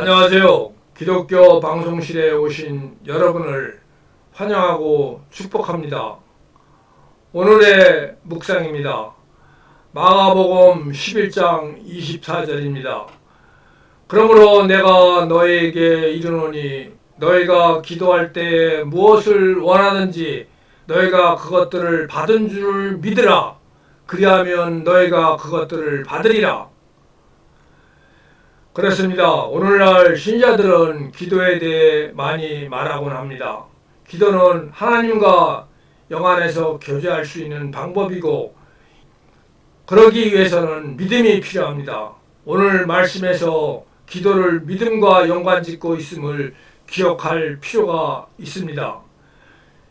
안녕하세요. 기독교 방송실에 오신 여러분을 환영하고 축복합니다. 오늘의 묵상입니다. 마가복음 11장 24절입니다. 그러므로 내가 너에게 이르노니 너희가 기도할 때에 무엇을 원하든지 너희가 그것들을 받은 줄 믿으라. 그리하면 너희가 그것들을 받으리라. 그렇습니다. 오늘날 신자들은 기도에 대해 많이 말하곤 합니다. 기도는 하나님과 영 안에서 교제할 수 있는 방법이고 그러기 위해서는 믿음이 필요합니다. 오늘 말씀에서 기도를 믿음과 연관짓고 있음을 기억할 필요가 있습니다.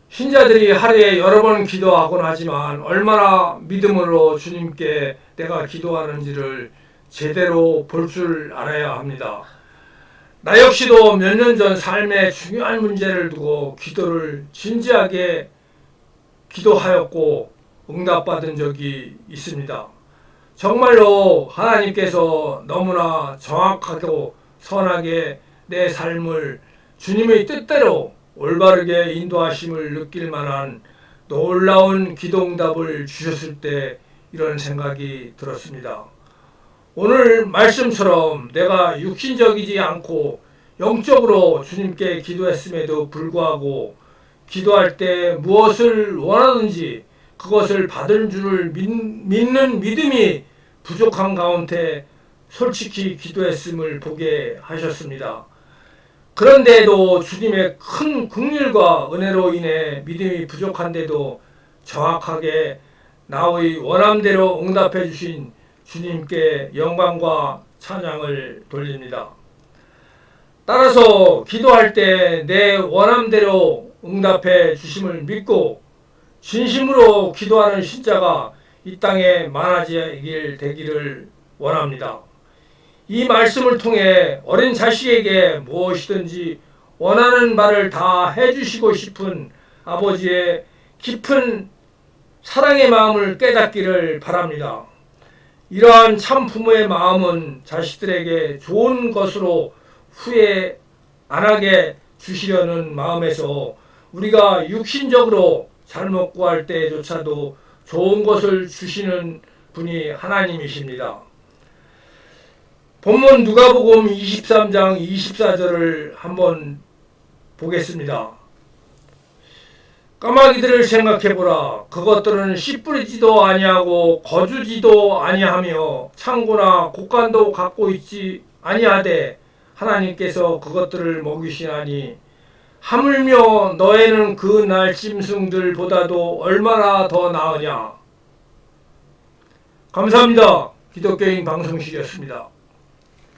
신자들이 하루에 여러 번 기도하곤 하지만 얼마나 믿음으로 주님께 내가 기도하는지를 제대로 볼 줄 알아야 합니다. 나 역시도 몇 년 전 삶의 중요한 문제를 두고 기도를 진지하게 기도하였고 응답받은 적이 있습니다. 정말로 하나님께서 너무나 정확하고 선하게 내 삶을 주님의 뜻대로 올바르게 인도하심을 느낄 만한 놀라운 기도응답을 주셨을 때 이런 생각이 들었습니다. 오늘 말씀처럼 내가 육신적이지 않고 영적으로 주님께 기도했음에도 불구하고 기도할 때 무엇을 원하든지 그것을 받을 줄을 믿, 믿는 믿음이 부족한 가운데 솔직히 기도했음을 보게 하셨습니다. 그런데도 주님의 큰 긍휼과 은혜로 인해 믿음이 부족한데도 정확하게 나의 원함대로 응답해 주신 주님께 영광과 찬양을 돌립니다. 따라서 기도할 때 내 원함대로 응답해 주심을 믿고 진심으로 기도하는 신자가 이 땅에 많아지길 되기를 원합니다. 이 말씀을 통해 어린 자식에게 무엇이든지 원하는 바를 다 해주시고 싶은 아버지의 깊은 사랑의 마음을 깨닫기를 바랍니다. 이러한 참 부모의 마음은 자식들에게 좋은 것으로 후회 안 하게 주시려는 마음에서 우리가 육신적으로 잘못 구할 때조차도 좋은 것을 주시는 분이 하나님이십니다. 본문 누가복음 23장 24절을 한번 보겠습니다. 까마귀들을 생각해 보라. 그것들은 씨 뿌리지도 아니하고 거주지도 아니하며 창고나 곡간도 갖고 있지 아니하되 하나님께서 그것들을 먹이시나니 하물며 너에는 그 날 짐승들보다도 얼마나 더 나으냐. 감사합니다. 기독교인 방송실이었습니다.